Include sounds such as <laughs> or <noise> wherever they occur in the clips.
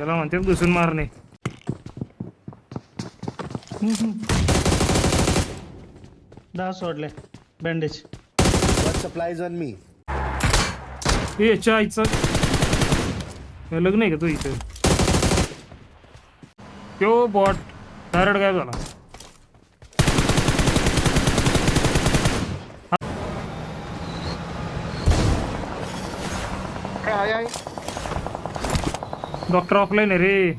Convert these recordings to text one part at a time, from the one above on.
त्याला म्हणते घुसून मारणे. दहा सोडले. Bandage What supplies on me? हे याच्या आईचं. हे लग्न आहे का तू इथं? तो बॉट डायरेक्ट गायब झाला काय आहे डॉक्टर ऑफलाईन आहे रे!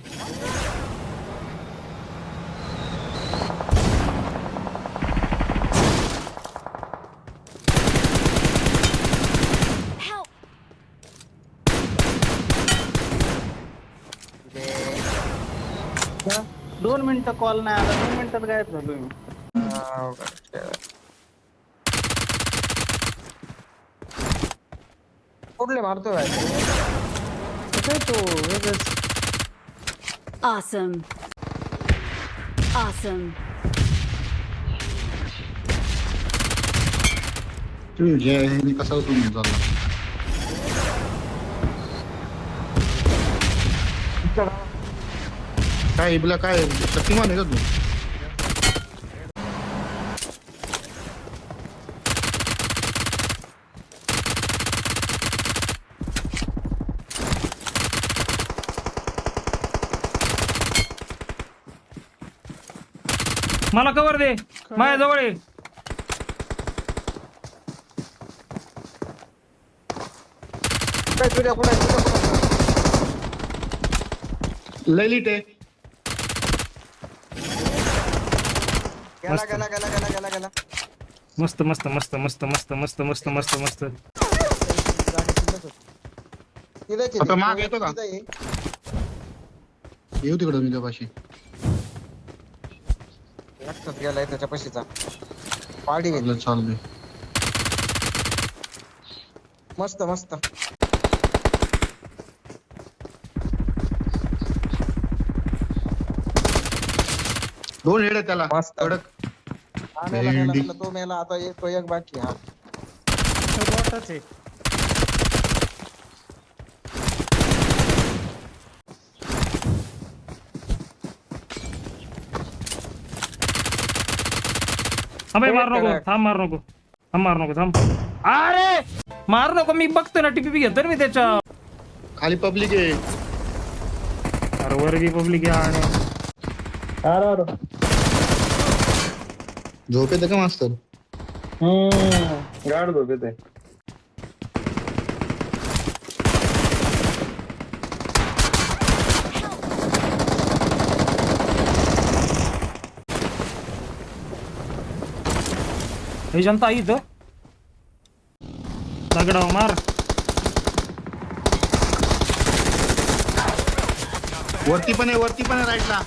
दोन मिनिटं कॉल नाही आला दोन मिनिटात गायब झालो मी कुठले मारतोय purple rivers. Awesome. Awesome. मला कवर दे माझ्या जवळ आहे काय तुझ्या कुठे तुझ्या कुठे ललित आहे गेला मस्त. गेला गेला गेला गेला गेला मस्त मस्त मस्त मस्त मस्त मस्त मस्त मस्त मस्त तिथेच आहे आता ते. माग येतो का? तिथं आहे. येऊ तिकडं मी त्यापाशी लक्षात गेलाय त्याच्या पशीचा. पाडी घेतली चाललंय मस्त मस्त. दोन हेड त्याला. मस्त. कडक. हा मेला मेला भेंडी. मेला तो मेला आता एक तो एक बाकी हा. तो बॉटच आहे. थांब हे, मार नको थांब मार नको. थांब मार नको थांब. अरे! मार नको मी बघतो ना टीपी घेतो ना मी त्याच्याखाली पब्लिक आहे. अरे वर बी पब्लिक आहे झोप येतं का मास्तर? गाड झोपे ते जनता आई इथं दगडाव मार वरती पण आहे वरती पण आहे राईटला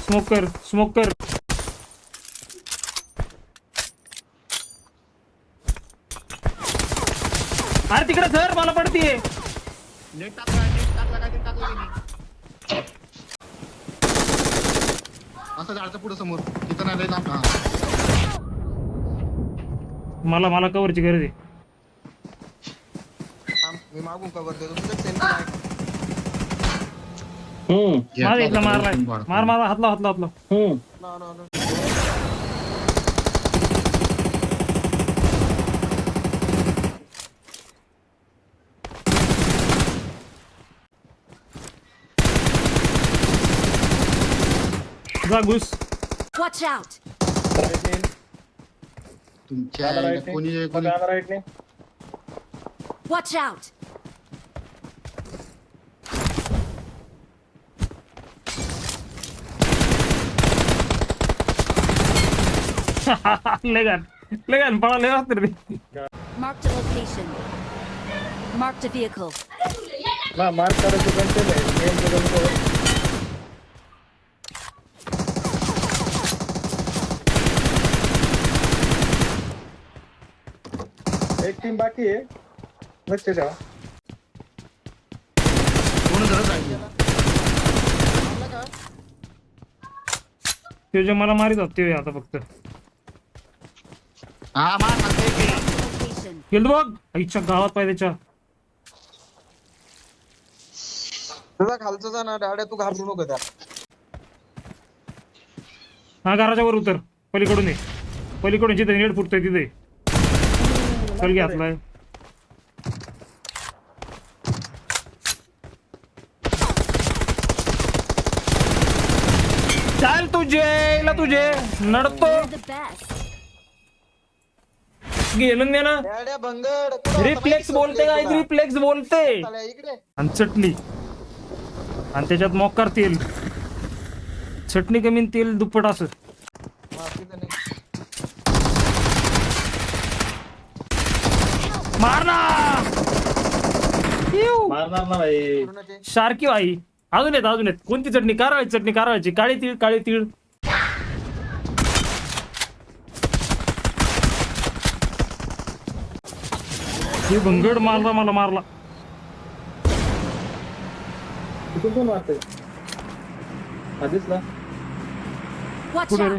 स्मोक कर स्मोक कर अरे तिकडे सर मला पडतीये नेट टाकला नेट टाकला काय टाकला असं झाडचं पुढं समोर. तिथं नाही लय लांब. हा. मला मला कवरची गरज आहे. थांब, मी मागून कवर देतो. तुझं आहे माझा इथला मारलाय मार मार हातला हातला हातला. no, no. जा Bagus. Watch out. Watch out. <laughs> Legan. Legan, para lewat tadi. Mark the location. Mark the vehicle. Ma, mark karo tu kan chale. Game ko एक टीम बाकी आहे. लक्ष ठेवा कोण जरा राहिली ते जे मला मारित होते ते आता फक्त. हा मार मारते की. गेलं बघ. आईच्या गावात पाहिजे त्याच्या. तुझा खालचं जा ना डाड्या तू घाबरू नको त्या हा घराच्या वर उतर. पलीकडून ये. पलीकडून जिथे नेट फुटतोय तिथे. चल घातलाय चाल तुझे ला तुझे. नडतो. गेलं दे ना. डाड्या भंगड कुठं होता रिफ्लेक्स माहिती बोलते काय तुला? रिफ्लेक्स बोलते. इकडे आणि चटणी. आणि त्याच्यात मोकार तेल. चटणी कमी आणि तेल दुप्पट असं हा, तिथं नाही. मार ना इऊ. मारणार ना भाई. शार्की बाई अजून येत अजून येत कोणती चटणी कारवायची चटणी कारवायची? काळी तीळ काळी तीळ. हे भंगड मारला मला मारला. कुठून कोण मारतंय? आधीच ना. Watch कुठे रे?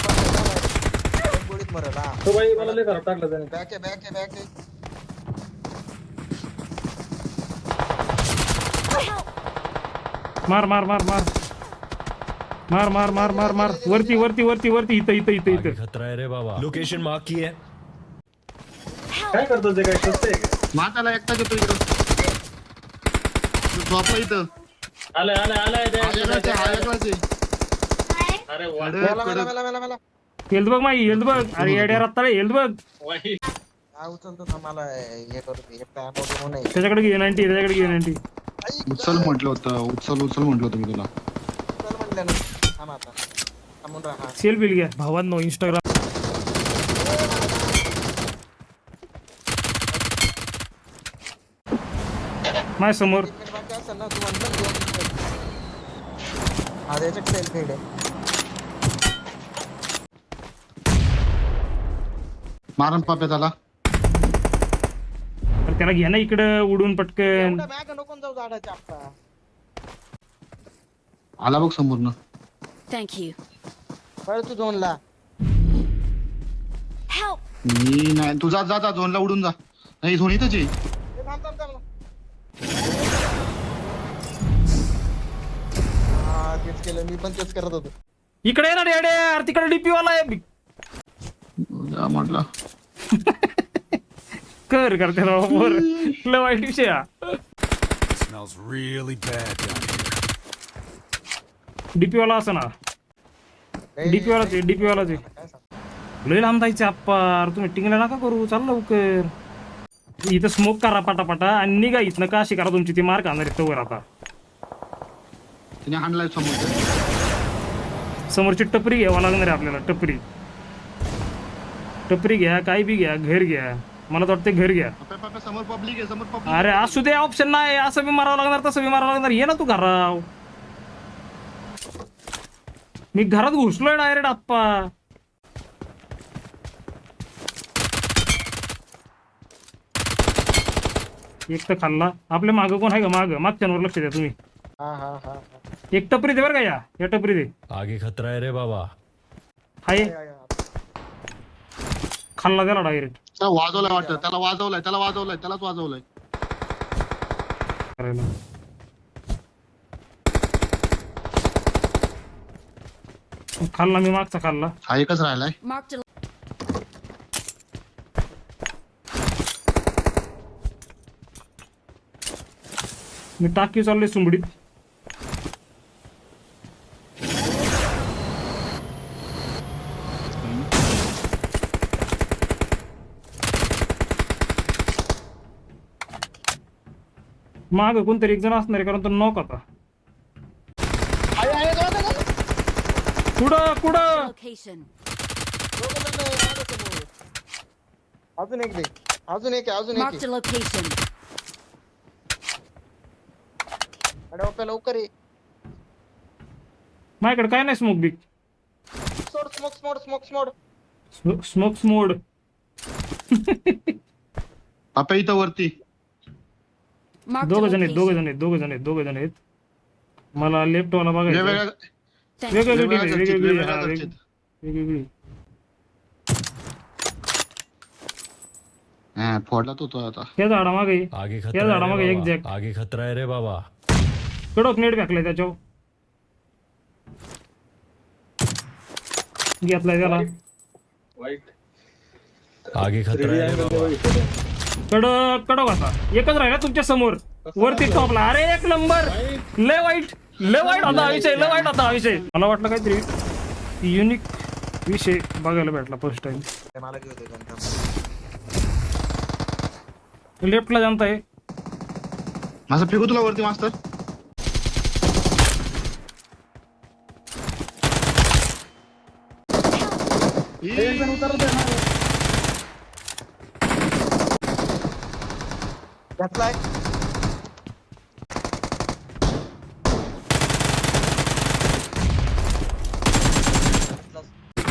बंद मरल हा. तो बाई मला लय खराब टाकलं त्याने. बॅक आहे बॅक आहे बॅक आहे. मार मार मार मार. मार मार मार मार मार. वरती वरती वरती वरती इथं इथं इथं आगे इथं खतरा है रे बाबा. लोकेशन मार्क की है काय करतो ते काय? का? माताला एकटा येतो इकडं. तो झोपला इथं. आलाय आलाय आलाय वेगळाच आहे, हा वेगळाच आहे. अरे वा. कडक, मेला मेला. मेला मेला मेला. हेल्थ बघ माई हेल्थ बघ. अरे येड्या रत्ताळे हेल्थ बघ. वाई हा उचलतो ना मला? हे नाही त्याच्याकडे घे नाईन्टी त्याच्याकडे घे नाईन्टी. उचल म्हटलं होतं उचल उचल म्हटलं होतं मी तुला. चल म्हटलं ना. थांब आता. थांबून राहा. सेल बिल घ्या. भावांनो इंस्टाग्राम माझ्यासमोर असेल ना तू म्हणलं ना दोन मिनिटं. हा त्याच्यात सेल्फ हेड आहे. मारण पाप्या त्याला. तर त्याला घ्या ना इकडं उडून पटकन. एवढं बॅग नको जाऊ झाडाच्या आता आला बघ समोरनं. Thank you. पळ तू दोनला Help. मी नाही तू जा जा जा झोनला उडून जा. नाही झोन इथंच आहे. ए, थांब थांब थांब. हा तेच केलं मी पण तेच करत होतो. इकडे ये ना डेडे अरे तिकडे डीपी वाला आहे. म्हटलं? कर कर त्याला वर <laughs> लय वाईट विषय हा. Smells really bad down here. DP वाला असं ना. डीपी वालाच डीपी वालाच आहे. लय लांब जायचे आप्पा. अरे तुम्ही टिंगला नका करू चाल लवकर. इथं स्मोक करा पटापटा आणि निघा इथनं. का अशी करा तुमची ती मार्क आणणार आहे वर आता. तिने हाणलाय समोर समोरची टपरी घ्यावा लागणार आहे आपल्याला टपरी. टपरी घ्या काही बी घ्या घर घ्या. मला तर वाटतं घर घ्या. समोर पब्लिक आहे समोर पब्लिक अरे असू दे ऑप्शन नाही. असं बी मारावं लागणार तसं बी मारावं लागणार. ये ना तू घराव. मी घरात घुसलोय डायरेक्ट आप्पा. एक तर खाल्ला. आपल्या मागं कोण आहे का मागं. मागच्यांवर लक्ष द्या तुम्ही. हा हा हा हा. एक टपरी दे बरं का या. टपरी दे. आगे खतरा है रे बाबा. हाय. खाल्ला त्याला डायरेक्ट त्याला वाजवलाय वाटतं. त्याला वाजवलाय त्याला वाजवलाय त्यालाच वाजवलाय. करायला खाल्ला मी मागचा खाल्ला. हा एकच राहिलाय. Marked a मी टाकी चाललोय सुंबडीत. माग कोणतरी एक जण असणार आहे कारण तो नॉक होता. कुठं कुठं? Location. अजून एक दे. अजून एक आहे, अजून एक Marked आहे. a location. अरे बाप्पा, लवकर ये. माझ्याकडे काय नाही स्मोक बिक सोड स्मोक स्मोड स्मोक स्मोड स्मोक स्मोड आपल्या इथं वरती. दोघ जण आहेत दोघ. जण आहेत दोघ जण आहेत दोघ जण आहेत. मला लेफ्ट वाला बघायचं वेगवेगळी team आहे, वेगवेगळी हा, वेग-. वेगवेगळी हा फोडला तो तो आता. या झाडा मागे आगे या खतरा है रे एक बाबा. जॅक आगे खतरा है रे बाबा. कडक नेट फेकलाय त्याच्यावर. घेतलाय त्याला. वाईट आगे खतरा है रे बाबा. कडक कडक होता एकच राहिला तुमच्यासमोर. वरती टॉपला. अरे एक नंबर. लय वाईट. लय वाईट होता हा विषय लय वाईट होता हा विषय. मला वाटलं काहीतरी युनिक विषय बघायला भेटला फर्स्ट टाइम. लेफ्टला जाणता आहे माझं फेकू तुला वरती मास्तर. एक जण उतरत आहे ना घेतलाय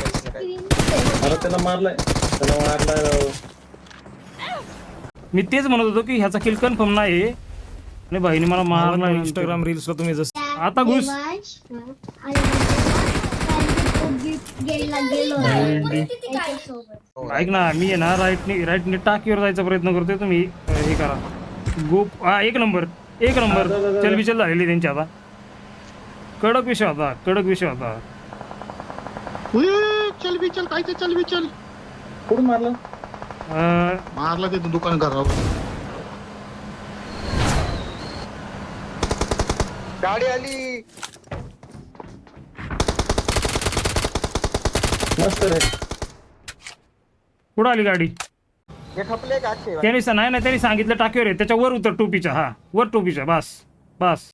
अरे त्याला मारलाय. त्याला मारलाय. राव. मी तेच म्हणत होतो की ह्याचा किल कन्फर्म नाही. आणि बहिणी मला मारला इंस्टाग्राम रील्सला तुम्ही जसं आता घुस. ऐक ना मी आहे ना राईटने राईटने टाकीवर जायचा प्रयत्न करतोय तुम्ही हे करा. गोप हा एक नंबर एक नंबर. चल बिचल झालेली त्यांची आता. कडक विषय होता कडक विषय होता. उय, चल बी चल काय ते चल बी चल कुठून मारलं? अं, मारला ते दुकान घरावर. गाडी आली. मस्त रे. कुठं आली गाडी? हे खपले का अक्षय त्यांनी सा- नाही नाही त्यांनी सांगितलं टाकीवर आहे. त्याच्या वर उतर टोपीच्या हा. वर टोपीच्या बस बस.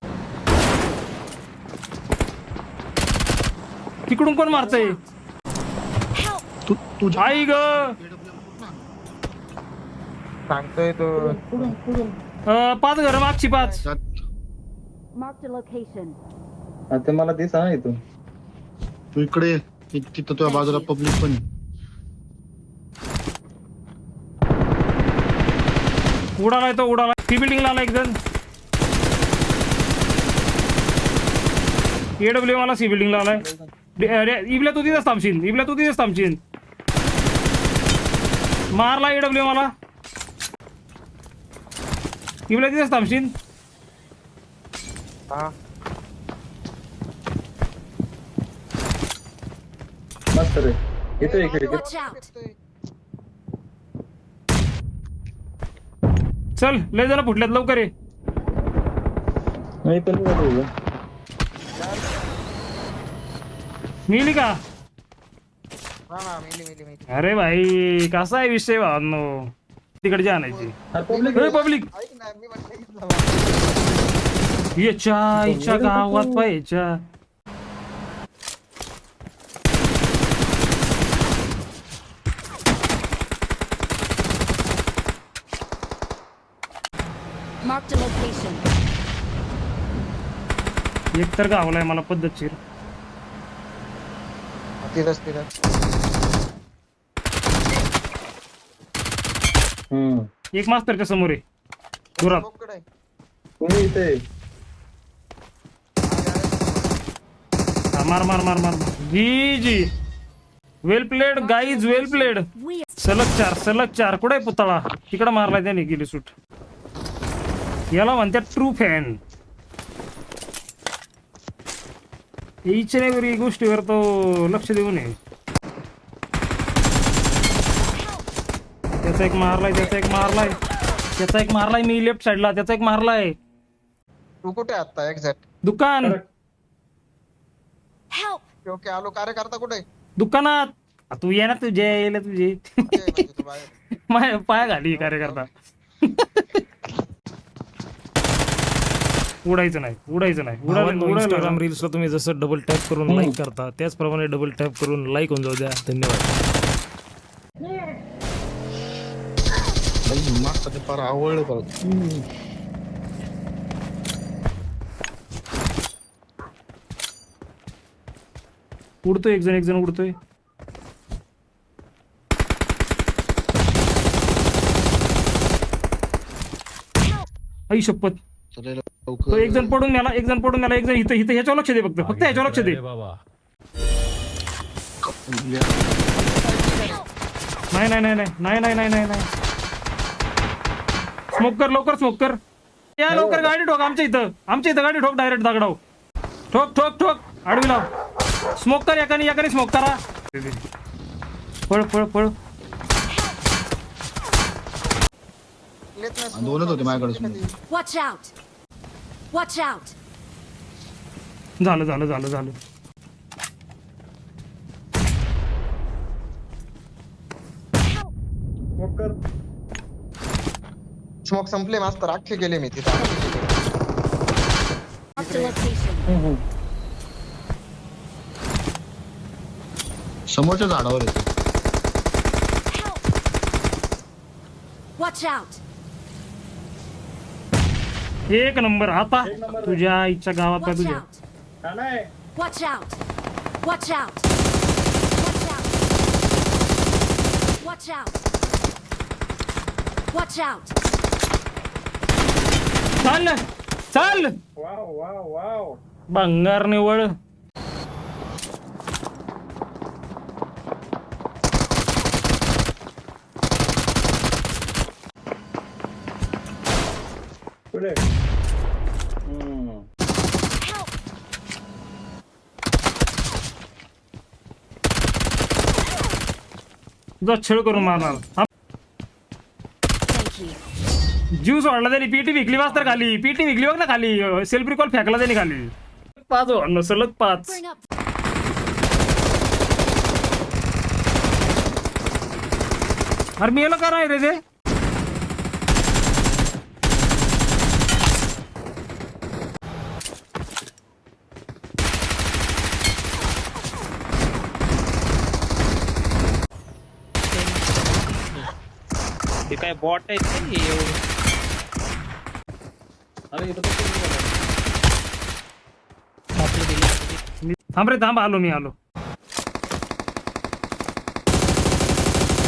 तिकडून कोण मारतय? तू तुझ्या आई ग! सांगतोय तो. पाच घर मागची पाच. Marked a location. हा, ते मला दिसा ना इथून. तू इकडे ये. ति- तिथं तुझ्या बाजूला पब्लिक पण आहे. उडालाय तो उडाला ती बिल्डिंगला आला एक जण एडब्ल्यू मला सी बिल्डिंगला आलाय. इबल्या तू तिथेच थांबशील. इबल्या तू तिथेच थांबशील. मारला एडब्ल्यू मला इबल्या तिथेच थांबशील. हा. मस्त रे. एक खिडकी Watch out. चल लय जण फुटल्यात लवकर ये. मी पण का? हा हा मिली मिली मिली. अरे भाई कसा आहे विषय भावनो? तिकडची आणायची. Public public. ऐक ना मी म्हटलं इथलं याच्या इच्छा गावात पाहिच्या Marked a location. एक तर गावलाय मला पद्धतशीर. तिथंच तिथं हम्म. एक मास्तरच्या समोर आहे. दुरात इथे. हा, मार मार मार मार. मार. G G. Well played guys well played We सलग चार सलग चार. कुठे पुतळा? तिकडे मारलाय त्याने गेली सूट. याला म्हणतात ट्रू फॅन इच एव्हरी गोष्टीवर तो लक्ष देऊ नये. त्याचा एक मारलाय त्याचा एक मारलाय. त्याचा एक मारलाय मी लेफ्ट साईडला त्याचा एक मारलाय. तू कुठे आहे आता एक्झॅक्ट दुकान. ओके आलो. कार्यकर्ता कुठे? दुकानात. आ, तू ये ना तुझे येले तुझे ते म्हणजे तू बाहेर. <laughs> माझ्या पाय घाली कार्यकर्ता. उडायचं नाही उडायचं नाही. उडायला इंस्टाग्राम रील्सला तुम्ही जसं डबल टॅप करून लाईक करता त्याचप्रमाणे डबल टॅप करून लाईक होऊन जाऊ द्या. धन्यवाद. फार आवडलं परत. उडतोय एक जण एक जण उडतोय. आई शपथ. तो एक जण पडून गेला एक जण पडून गेला एक जण इथं इथं ह्याच्यावर लक्ष दे फक्त फक्त ह्याच्यावर लक्ष दे. नाही नाही नाही नाही नाही नाही नाही नाही. स्मोक कर लवकर स्मोक कर. या लवकर गाडी ठोक आमच्या इथं. आमच्या इथं गाडी ठोक डायरेक्ट दगडाव ठोक ठोक ठोक. आडवी लाव. स्मोक कर एकाने एकाने स्मोक करा. पळ पळ पळ. दोनच होते माझ्याकडे! Watch out! झालं झालं झालं झालं स्मोक कर स्मोक संपले मास्तर अख्खे गेले मी तिथं अख्खे गेले. Marked a location. समोरच्या झाडावर येतो Watch out! एक नंबर. आता तुझ्या आईच्या गावात बाजू चाल चाल बंगार निवड wow, wow, wow. तुझा छळ करून मारणार हा. जीव सोडला त्यांनी पीटी विकली वाजता खाली पीटी विकली बघ ना खाली सेल्फ रिकॉल फेकला त्यांनी खाली पाच वाढणं सलग पाच. अरे मी याला करा रे ते ते काय बॉट हे एवढं? अरे. आपलं दिलं. मी- थांब रे थांब आलो मी आलो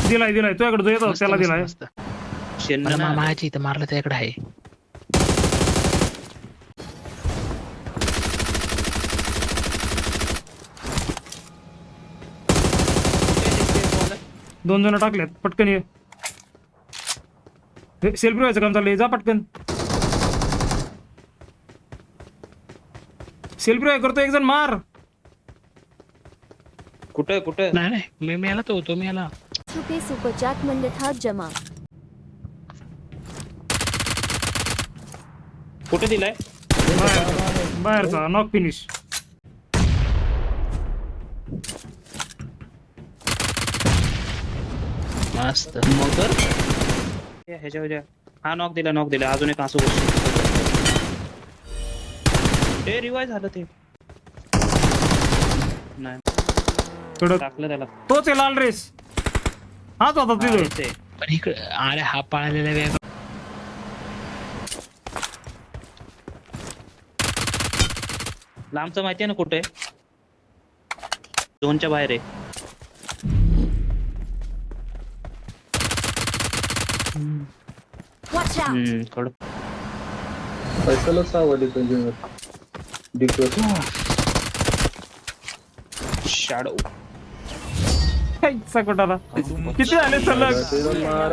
दिलाय दिलाय तुझ्याकडे जो येतो त्याला दिलाय माझ्या इथं मारलं त्याकडे आहे दोन जण टाकलेत पटकन ये सेल्फी व्हायचं काम चाललंय जा पटकन. सेल्फी व्हाय करतो एक जण मार. कुठे कुठे नाही नाही मी मेला तो तो मेला चॅट म्हणजे था जमा. कुठे दिलाय? बाहेर बाहेरचा नॉक फिनिश मस्त. मगर ह्याच्या ह्याच्या. हा नॉक दिला नॉक दिला. अजून एक असं ते रिवाय झालं ते. नाही. टाकलं त्याला. तोच आहे लाल ड्रेस हाच होता तिथे. ते. पण इकडे अरे हा पळालेला वेग लांबचं माहितीये ना कुठे? झोनच्या बाहेर आहे Watch out! हम्म कळ फैसलच सावली डिक्लेअर शाडो कोटाला किती झाले सलग?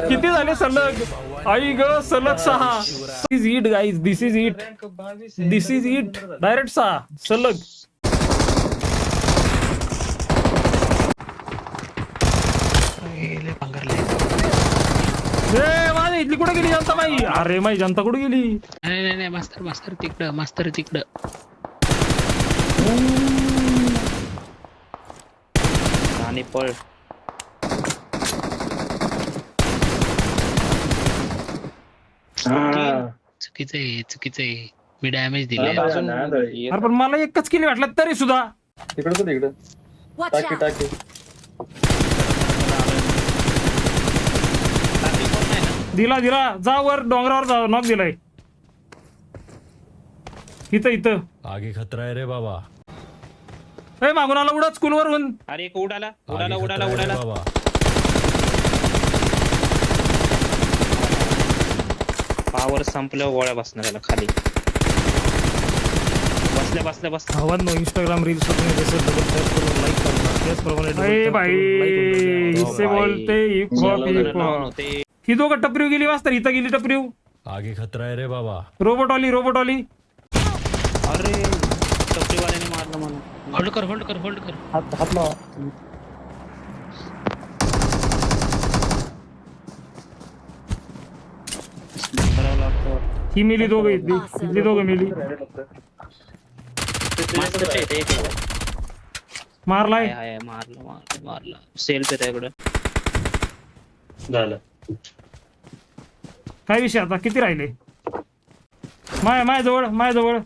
किती झाले सलग? आई ग सलग सहा. Is it guys this is it this is it direct सहा. सलग ए, माझी इथली कुठे गेली जनता बाई? अरे माझी जनता कुठे गेली? नाही नाही नाही मास्तर मास्तर तिकडं मास्तर तिकडं. आणि पळ. हा. चुकीचं आहे चुकीचं आहे. मी डॅमेज दिले अजून. येत- अरे पण मला एकच किली वाटलं तरी सुद्धा. तिकडं तर तिकडं. Watch टाकी out! टाकी टाकी कोण नाही ना? दिला दिला. जा वर डोंगरावर जा. नॉक दिलाय. इथं इथं. आगे खतरा है रे बाबा. ए मागून आला उडत स्कूल वरून अरे एक उडाला. उडाला उडाला उडाला. बाबा. पावर संपल्यावर गोळ्या बसणार त्याला खाली. बसल्या बसल्या बसल्या. भावांनो इंस्टाग्राम रील्स तुम्ही जसं डबल टॅप करून लाईक करता त्याचप्रमाणे double अरे tap भाई करून like होऊन जाऊ द्या. इससे भाई. बोलते हिप हॉप हिप लावून हॉप होते ही दोघं टपरीव गेली वाजता इथं गेली टपरीव आगे खतरा है रे बाबा. रोबोट वाली रोबोट वाली अरे टपरीवाल्याने मारलं मला होल्ड कर होल्ड कर होल्ड कर. हात हात लावा. करावं लागतं. ही मिली दोघं इथली. इथली दोघं मिली. मास्टरच्या इथे एक आहे. मारलाय. हाय, हाय, मारलं मारलं मारलं. सेल्फ आहे त्याकडं. झालं. काय विषय आता? किती राहिले? माय माय जवळ माय जवळ.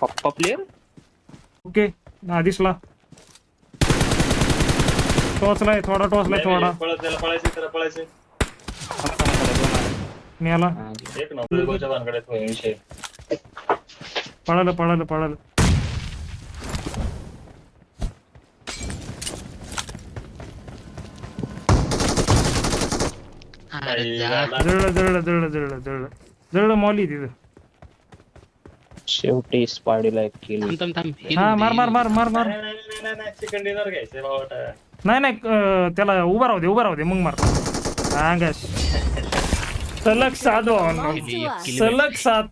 पप्पा प्लेअर ओके. हा दिसला. टोचलाय थोडा टोचलाय थोडा. पळत त्याला पळायचे त्याला पळायचे. मी आला एक नंबर गोच्या भानगडीत होय विषय. पळालं पळालं पळालं. जळलं जळलं जळलं जळलं जळलं जळलं मॉली तिथं. शेवटी स्पायडीला एक किल हा मार मार मार मार मार. नाही नाही नाही नाही चिकन डिनर घ्यायचे बाबा नाही नाही अं, त्याला उभा राहू दे उभा राहू दे मग मार सलग सात भावांनो. सलग सात.